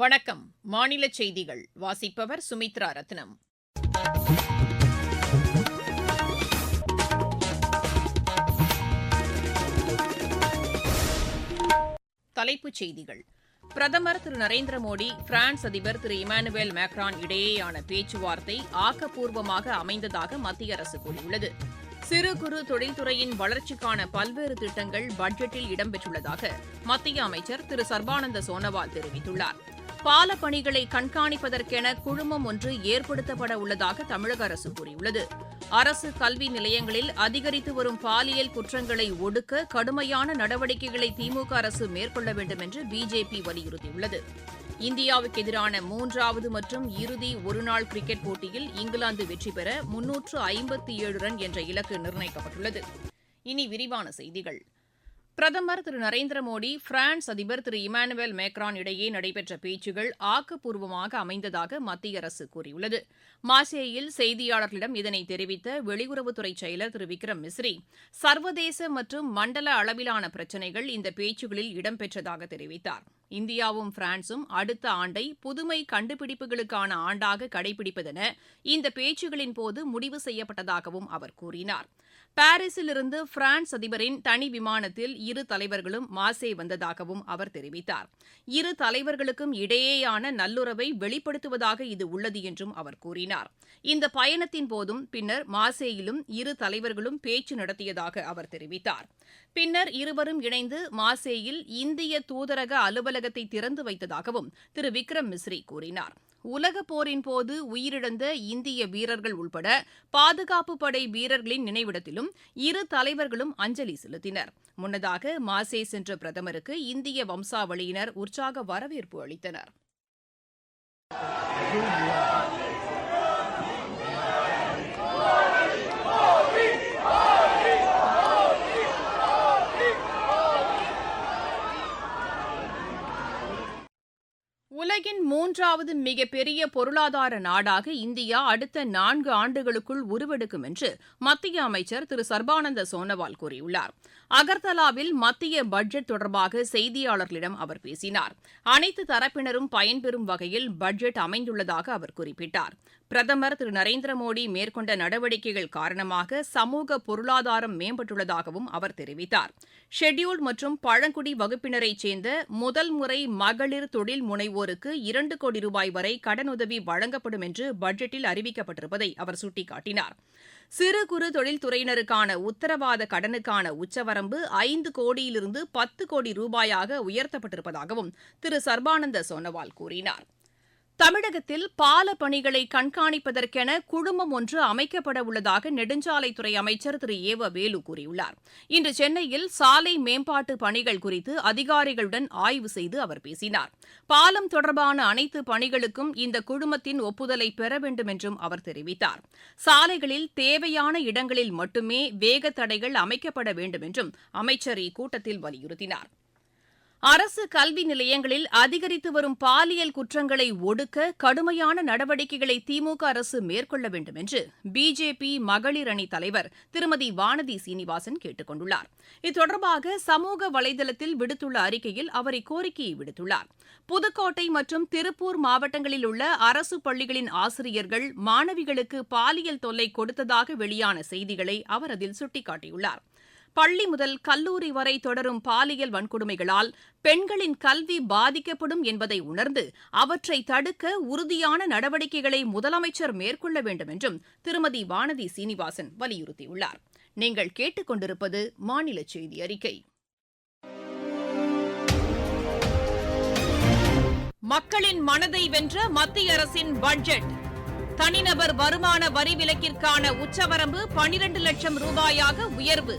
வணக்கம். மாநில செய்திகள். வாசிப்பவர் சுமித்ரா ரத்னம். தலைப்புச் செய்திகள். பிரதமர் திரு நரேந்திர மோடி பிரான்ஸ் அதிபர் திரு இமானுவேல் மேக்ரான் இடையேயான பேச்சுவார்த்தை ஆக்கப்பூர்வமாக அமைந்ததாக மத்திய அரசு கூறியுள்ளது. சிறு குறு தொழில்துறையின் வளர்ச்சிக்கான பல்வேறு திட்டங்கள் பட்ஜெட்டில் இடம்பெற்றுள்ளதாக மத்திய அமைச்சர் திரு சர்பானந்த சோனோவால் தெரிவித்துள்ளார். பால பணிகளை கண்காணிப்பதற்கென குழுமம் ஒன்று ஏற்படுத்தப்பட உள்ளதாக தமிழக அரசு கூறியுள்ளது. அரசு கல்வி நிலையங்களில் அதிகரித்து வரும் பாலியல் குற்றங்களை ஒடுக்க கடுமையான நடவடிக்கைகளை திமுக அரசு மேற்கொள்ள வேண்டும் என்று பிஜேபி வலியுறுத்தியுள்ளது. இந்தியாவுக்கு எதிரான மூன்றாவது மற்றும் இறுதி ஒருநாள் கிரிக்கெட் போட்டியில் இங்கிலாந்து வெற்றி பெற முன்னூற்று ஐம்பத்தி ஏழு ரன் என்ற இலக்கு நிர்ணயிக்கப்பட்டுள்ளது. இனி விரிவான செய்திகள். பிரதமர் திரு நரேந்திர மோடி பிரான்ஸ் அதிபர் திரு இமானுவேல் மேக்ரான் இடையே நடைபெற்ற பேச்சுகள் ஆக்கப்பூர்வமாக அமைந்ததாக மத்திய அரசு கூறியுள்ளது. மாசேயில் செய்தியாளர்களிடம் இதனை தெரிவித்த வெளியுறவுத்துறை செயலர் திரு விக்ரம் மிஸ்ரி சர்வதேச மற்றும் மண்டல அளவிலான பிரச்சினைகள் இந்த பேச்சுகளில் இடம்பெற்றதாக தெரிவித்தார். இந்தியாவும் பிரான்சும் அடுத்த ஆண்டை புதுமை கண்டுபிடிப்புகளுக்கான ஆண்டாக கடைபிடிப்பதென இந்த பேச்சுகளின் போது முடிவு செய்யப்பட்டதாகவும் அவர் கூறினார். பாரிஸிலிருந்து பிரான்ஸ் அதிபரின் தனி விமானத்தில் இரு தலைவர்களும் மாசே வந்ததாகவும் அவர் தெரிவித்தார். இரு தலைவர்களுக்கும் இடையேயான நல்லுறவை வெளிப்படுத்துவதாக இது உள்ளது என்றும் அவர் கூறினார். இந்த பயணத்தின் போதும் பின்னர் மாசேயிலும் இரு தலைவர்களும் பேச்சு நடத்தியதாக அவர் தெரிவித்தார். பின்னர் இருவரும் இணைந்து மாசேயில் இந்திய தூதரக அலுவலகத்தை திறந்து வைத்ததாகவும் திரு விக்ரம் மிஸ்ரி கூறினார். உலகப் போரின் போது உயிரிழந்த இந்திய வீரர்கள் உள்பட பாதுகாப்பு படை வீரர்களின் நினைவிடத்திலும் இரு தலைவர்களும் அஞ்சலி செலுத்தினர். முன்னதாக மாசே சென்ற பிரதமருக்கு இந்திய வம்சாவளியினர் உற்சாக வரவேற்பு அளித்தனர். உலகின் மூன்றாவது மிகப்பெரிய பொருளாதார நாடாக இந்தியா அடுத்த நான்கு ஆண்டுகளுக்குள் உருவெடுக்கும் என்று மத்திய அமைச்சர் திரு சர்பானந்த சோனோவால் கூறியுள்ளார். அகர்தலாவில் மத்திய பட்ஜெட் தொடர்பாக செய்தியாளர்களிடம் அவர் பேசினார். அனைத்து தரப்பினரும் பயன்பெறும் வகையில் பட்ஜெட் அமைந்துள்ளதாக அவர் குறிப்பிட்டார். பிரதமர் திரு நரேந்திர மோடி மேற்கொண்ட நடவடிக்கைகள் காரணமாக சமூக பொருளாதாரம் மேம்பட்டுள்ளதாகவும் அவர் தெரிவித்தார். ஷெட்யூல்டு மற்றும் பழங்குடி வகுப்பினரைச் சேர்ந்த முதல் முறை மகளிர் தொழில் முனைவோருக்கு இரண்டு கோடி ரூபாய் வரை கடனுதவி வழங்கப்படும் என்று பட்ஜெட்டில் அறிவிக்கப்பட்டிருப்பதை அவர் சுட்டிக்காட்டினார். சிறு குறு தொழில்துறையினருக்கான உத்தரவாத கடனுக்கான உச்சவரம்பு ஐந்து கோடியிலிருந்து பத்து கோடி ரூபாயாக உயர்த்தப்பட்டிருப்பதாகவும் திரு சர்பானந்த சோனோவால் கூறினார். தமிழகத்தில் பால பணிகளை கண்காணிப்பதற்கென குழுமம் ஒன்று அமைக்கப்பட உள்ளதாக நெடுஞ்சாலைத்துறை அமைச்சர் திரு. ஏவ வேலு கூறியுள்ளார். இன்று சென்னையில் சாலை மேம்பாட்டு பணிகள் குறித்து அதிகாரிகளுடன் ஆய்வு செய்து அவர் பேசினார். பாலம் தொடர்பான அனைத்து பணிகளுக்கும் இந்த குழுமத்தின் ஒப்புதலை பெற வேண்டும் என்றும் அவர் தெரிவித்தார். சாலைகளில் தேவையான இடங்களில் மட்டுமே வேக தடைகள் அமைக்கப்பட வேண்டும் என்றும் அமைச்சர் இக்கூட்டத்தில் வலியுறுத்தினார். அரசு கல்வி நிலையங்களில் அதிகரித்து வரும் பாலியல் குற்றங்களை ஒடுக்க கடுமையான நடவடிக்கைகளை திமுக அரசு மேற்கொள்ள வேண்டும் என்று பிஜேபி மகளிர் அணி தலைவர் திருமதி வானதி சீனிவாசன் கேட்டுக் கொண்டுள்ளார். இத்தொடர்பாக சமூக வலைதளத்தில் விடுத்துள்ள அறிக்கையில் அவர் இக்கோரிக்கையை விடுத்துள்ளார். புதுக்கோட்டை மற்றும் திருப்பூர் மாவட்டங்களில் உள்ள அரசு பள்ளிகளின் ஆசிரியர்கள் மாணவிகளுக்கு பாலியல் தொல்லை கொடுத்ததாக வெளியான செய்திகளை அவர் அதில் சுட்டிக்காட்டியுள்ளார். பள்ளி முதல் கல்லூரி வரை தொடரும் பாலியல் வன்கொடுமைகளால் பெண்களின் கல்வி பாதிக்கப்படும் என்பதை உணர்ந்து அவற்றை தடுக்க உறுதியான நடவடிக்கைகளை முதலமைச்சர் மேற்கொள்ள வேண்டும் என்றும் திருமதி வானதி சீனிவாசன் வலியுறுத்தியுள்ளார். நீங்கள் கேட்டுக்கொண்டிருப்பது மாநில செய்தி அறிக்கை. மக்களின் மனதை வென்ற மத்திய அரசின் பட்ஜெட். தனிநபர் வருமான வரி விலக்கிற்கான உச்சவரம்பு பனிரண்டு லட்சம் ரூபாயாக உயர்வு.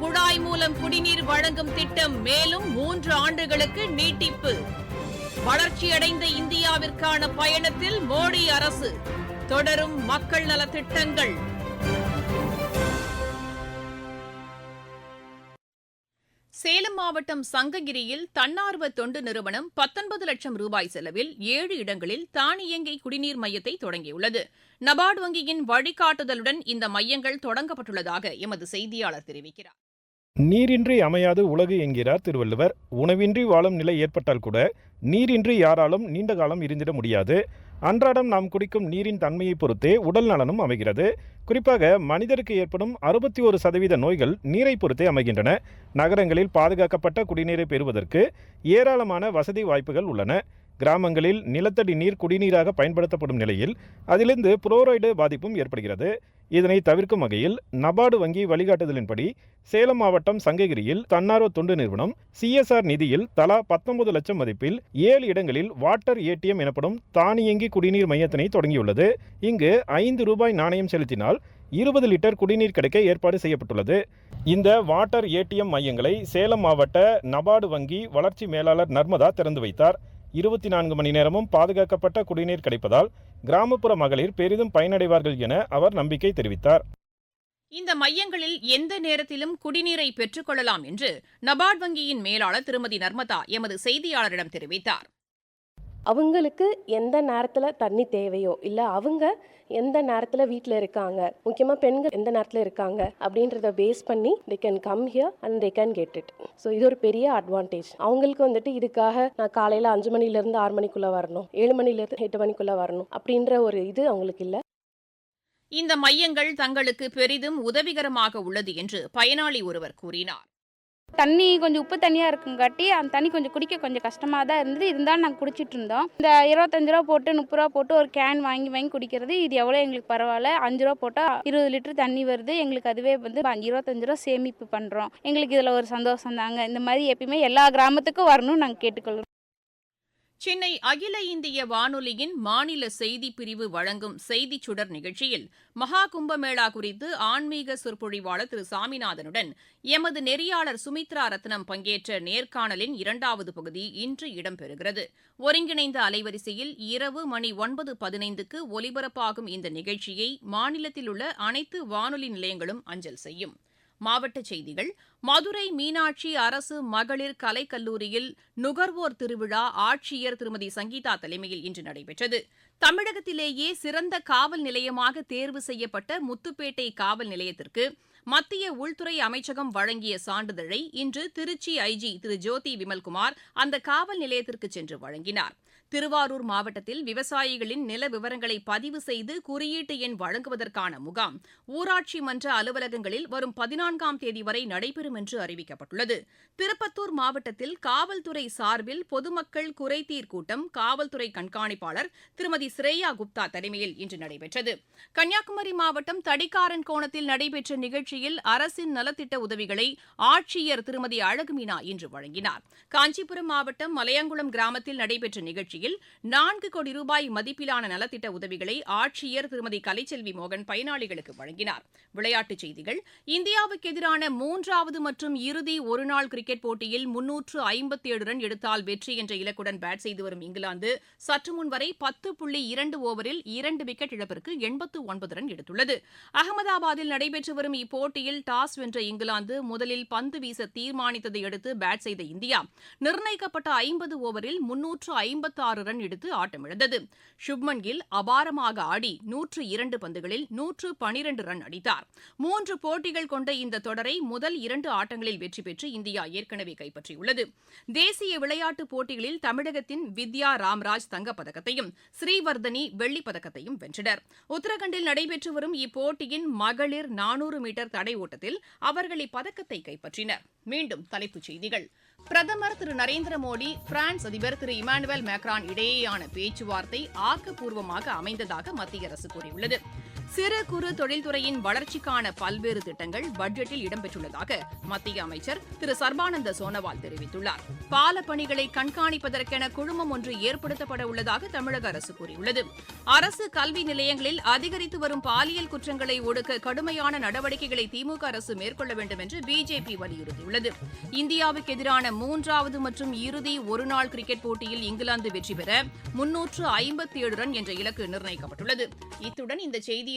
குழாய் மூலம் குடிநீர் வழங்கும் திட்டம் மேலும் மூன்று ஆண்டுகளுக்கு நீட்டிப்பு. வளர்ச்சியடைந்த இந்தியாவிற்கான பயணத்தில் மோடி அரசு தொடரும் மக்கள் நல திட்டங்கள். சேலம் மாவட்டம் சங்ககிரியில் தன்னார்வ தொண்டு நிறுவனம் பத்தொன்பது லட்சம் ரூபாய் செலவில் ஏழு இடங்களில் தானியங்கி குடிநீர் மையத்தை தொடங்கியுள்ளது. நபார்டு வங்கியின் வழிகாட்டுதலுடன் இந்த மையங்கள் தொடங்கப்பட்டுள்ளதாக எமது செய்தியாளர் தெரிவிக்கிறார். நீரின்றி அமையாது உலகு என்கிறார் திருவள்ளுவர். உணவின்றி வாழும் நிலை ஏற்பட்டால் கூட நீரின்றி யாராலும் நீண்ட காலம் இருந்திட முடியாது. அன்றாடம் நாம் குடிக்கும் நீரின் தன்மையை பொறுத்தே உடல் நலனும் அமைகிறது. குறிப்பாக மனிதருக்கு ஏற்படும் அறுபத்தி ஒரு சதவீத நோய்கள் நீரை பொறுத்தே அமைகின்றன. நகரங்களில் பாதுகாக்கப்பட்ட குடிநீரை பெறுவதற்கு ஏராளமான வசதி வாய்ப்புகள் உள்ளன. கிராமங்களில் நிலத்தடி நீர் குடிநீராக பயன்படுத்தப்படும் நிலையில் அதிலிருந்து புளோரைடு பாதிப்பும் ஏற்படுகிறது. இதனை தவிர்க்கும் வகையில் நபார்டு வங்கி வழிகாட்டுதலின்படி சேலம் மாவட்டம் சங்ககிரியில் தன்னார்வ தொண்டு நிறுவனம் சிஎஸ்ஆர் நிதியில் தலா பத்தொன்பது லட்சம் மதிப்பில் ஏழு இடங்களில் வாட்டர் ஏடிஎம் எனப்படும் தானியங்கி குடிநீர் மையத்தினை தொடங்கியுள்ளது. இங்கு ஐந்து ரூபாய் நாணயம் செலுத்தினால் இருபது லிட்டர் குடிநீர் கிடைக்க ஏற்பாடு செய்யப்பட்டுள்ளது. இந்த வாட்டர் ஏடிஎம் மையங்களை சேலம் மாவட்ட நபார்டு வங்கி வளர்ச்சி மேலாளர் நர்மதா திறந்து வைத்தார். இருபத்தி நான்கு மணி நேரமும் பாதுகாக்கப்பட்ட குடிநீர் கிடைப்பதால் கிராமப்புற மகளிர் பெரிதும் பயனடைவார்கள் என அவர் நம்பிக்கை தெரிவித்தார். இந்த மையங்களில் எந்த நேரத்திலும் குடிநீரை பெற்றுக்கொள்ளலாம் என்று நபார்ட் வங்கியின் மேலாளர் திருமதி நர்மதா எமது செய்தியாளரிடம் தெரிவித்தார். அவங்களுக்கு எந்த நேரத்தில் தண்ணி தேவையோ இல்லை அவங்க எந்த நேரத்தில் வீட்டில் இருக்காங்க முக்கியமாக பெண்கள் எந்த நேரத்தில் இருக்காங்க அப்படின்றத பேஸ் பண்ணி they can come here and they can get it so இது ஒரு பெரிய அட்வான்டேஜ் அவங்களுக்கு வந்துட்டு இதுக்காக நான் காலையில் அஞ்சு மணிலேருந்து ஆறு மணிக்குள்ளே வரணும் ஏழு மணிலேருந்து எட்டு மணிக்குள்ளே வரணும் அப்படின்ற ஒரு இது அவங்களுக்கு இல்லை. இந்த மையங்கள் தங்களுக்கு பெரிதும் உதவிகரமாக உள்ளது என்று பயனாளி ஒருவர் கூறினார். தண்ணி கொஞ்சம் உப்பு தண்ணியாக இருக்குங்காட்டி அந்த தண்ணி கொஞ்சம் குடிக்க கொஞ்சம் கஷ்டமாக தான் இருந்தது. இருந்தாலும் நாங்கள் குடிச்சிட்டு இருந்தோம். இந்த இருபத்தஞ்சு ரூபா போட்டு முப்பது ரூபா போட்டு ஒரு கேன் வாங்கி வாங்கி குடிக்கிறது இது எவ்வளோ எங்களுக்கு பரவாயில்ல. அஞ்சு ரூபா போட்டால் இருபது லிட்டர் தண்ணி வருது. எங்களுக்கு அதுவே வந்து அஞ்சு இருபத்தஞ்சு ரூபா சேமிப்பு பண்ணுறோம் எங்களுக்கு இதில் ஒரு சந்தோஷம் தாங்க இந்த மாதிரி எப்பயுமே எல்லா கிராமத்துக்கும் வரணும்னு நாங்கள் கேட்டுக்கொள்கிறோம் சென்னை அகில இந்திய வானொலியின் மாநில செய்திப் பிரிவு வழங்கும் செய்திச் சுடர் நிகழ்ச்சியில் மகா கும்பமேளா குறித்து ஆன்மீக சொற்பொழிவாளர் திரு சாமிநாதனுடன் எமது நெறியாளர் சுமித்ரா ரத்னம் பங்கேற்ற நேர்காணலின் இரண்டாவது பகுதி இன்று இடம்பெறுகிறது. ஒருங்கிணைந்த அலைவரிசையில் இரவு மணி ஒன்பது பதினைந்துக்கு ஒலிபரப்பாகும் இந்த நிகழ்ச்சியை மாநிலத்தில் உள்ள அனைத்து வானொலி நிலையங்களும் அஞ்சல் செய்யும். மாவட்டச் செய்திகள். மதுரை மீனாட்சி அரசு மகளிர் கலைக்கல்லூரியில் நுகர்வோர் திருவிழா ஆட்சியர் திருமதி சங்கீதா தலைமையில் இன்று நடைபெற்றது. தமிழகத்திலேயே சிறந்த காவல் நிலையமாக தேர்வு செய்யப்பட்ட முத்துப்பேட்டை காவல் நிலையத்திற்கு மத்திய உள்துறை அமைச்சகம் வழங்கிய சான்றிதழை இன்று திருச்சி ஐஜி திரு ஜோதி விமல்குமார் அந்த காவல் நிலையத்திற்கு சென்று வழங்கினார். திருவாரூர் மாவட்டத்தில் விவசாயிகளின் நில விவரங்களை பதிவு செய்து குறியீட்டு எண் வழங்குவதற்கான முகாம் ஊராட்சி மன்ற அலுவலகங்களில் வரும் பதினான்காம் தேதி வரை நடைபெறும் என்று அறிவிக்கப்பட்டுள்ளது. திருப்பத்தூர் மாவட்டத்தில் காவல்துறை சார்பில் பொதுமக்கள் குறைதீர் கூட்டம் காவல்துறை கண்காணிப்பாளர் திருமதி ஸ்ரேயா குப்தா தலைமையில் இன்று நடைபெற்றது. கன்னியாகுமரி மாவட்டம் தடிக்காரன் கோணத்தில் நடைபெற்ற நிகழ்ச்சியில் அரசின் நலத்திட்ட உதவிகளை ஆட்சியர் திருமதி அழகுமீனா இன்று வழங்கினார். காஞ்சிபுரம் மாவட்டம் மலையங்குளம் கிராமத்தில் நடைபெற்ற நிகழ்ச்சி நிகழ்ச்சியில் நான்கு கோடி ரூபாய் மதிப்பிலான நலத்திட்ட உதவிகளை ஆட்சியர் திருமதி கலைச்செல்வி மோகன் பயனாளிகளுக்கு வழங்கினார். விளையாட்டுச் செய்திகள் இந்தியாவுக்கு எதிரான மூன்றாவது மற்றும் இறுதி ஒருநாள் கிரிக்கெட் போட்டியில் முன்னூற்று ஐம்பத்தி ஏழு ரன் எடுத்தால் வெற்றி என்ற இலக்குடன் பேட் செய்து வரும் இங்கிலாந்து சற்று முன் வரை பத்து புள்ளி இரண்டு ஓவரில் இரண்டு விக்கெட் இழப்பிற்கு எண்பத்து ஒன்பது ரன் எடுத்துள்ளது. அகமதாபாத்தில் நடைபெற்று வரும் இப்போட்டியில் டாஸ் வென்ற இங்கிலாந்து முதலில் பந்து வீச தீர்மானித்ததை அடுத்து பேட் செய்த இந்தியா நிர்ணயிக்கப்பட்ட ஐம்பது ஓவரில் முன்னூற்று ஐம்பத்து ஆறு ரன் எடுத்து ஆட்டமிழந்தது. சுப்மன் கில் அபாரமாக ஆடி நூற்று இரண்டு பந்துகளில் நூற்று பனிரண்டு ரன் அடித்தார். மூன்று போட்டிகள் கொண்ட இந்த தொடரை முதல் இரண்டு ஆட்டங்களில் வெற்றி பெற்று இந்தியா ஏற்கனவே கைப்பற்றியுள்ளது. தேசிய விளையாட்டுப் போட்டிகளில் தமிழகத்தின் வித்யா ராம்ராஜ் தங்கப்பதக்கத்தையும் ஸ்ரீவர்தனி வெள்ளிப்பதக்கத்தையும் வென்றனர். உத்தரகண்டில் நடைபெற்று வரும் இப்போட்டியின் மகளிர் நானூறு மீட்டர் தடை ஓட்டத்தில் அவர்கள் இப்பதக்கத்தை கைப்பற்றினர். மீண்டும் தலைப்புச் செய்திகள். பிரதமர் திரு நரேந்திர மோடி பிரான்ஸ் அதிபர் திரு இமானுவேல் மேக்ரான் இடையேயான பேச்சுவார்த்தை ஆக்கப்பூர்வமாக அமைந்ததாக மத்திய அரசு கூறியுள்ளது. சிறு குறு தொழில்துறையின் வளர்ச்சிக்கான பல்வேறு திட்டங்கள் பட்ஜெட்டில் இடம்பெற்றுள்ளதாக மத்திய அமைச்சர் திரு. சர்பானந்த சோனோவால் தெரிவித்துள்ளார். பால பணிகளை கண்காணிப்பதற்கென குழுமம் ஒன்று ஏற்படுத்தப்பட உள்ளதாக தமிழக அரசு கூறியுள்ளது. அரசு கல்வி நிலையங்களில் அதிகரித்து வரும் பாலியல் குற்றங்களை ஒடுக்க கடுமையான நடவடிக்கைகளை திமுக அரசு மேற்கொள்ள வேண்டும் என்று பிஜேபி வலியுறுத்தியுள்ளது. இந்தியாவுக்கு எதிரான மூன்றாவது மற்றும் இறுதி ஒருநாள் கிரிக்கெட் போட்டியில் இங்கிலாந்து வெற்றி பெற முன்னூற்று ஐம்பத்தி ஏழு ரன் என்ற இலக்கு நிர்ணயிக்கப்பட்டுள்ளது. இத்துடன் இந்த செய்தியை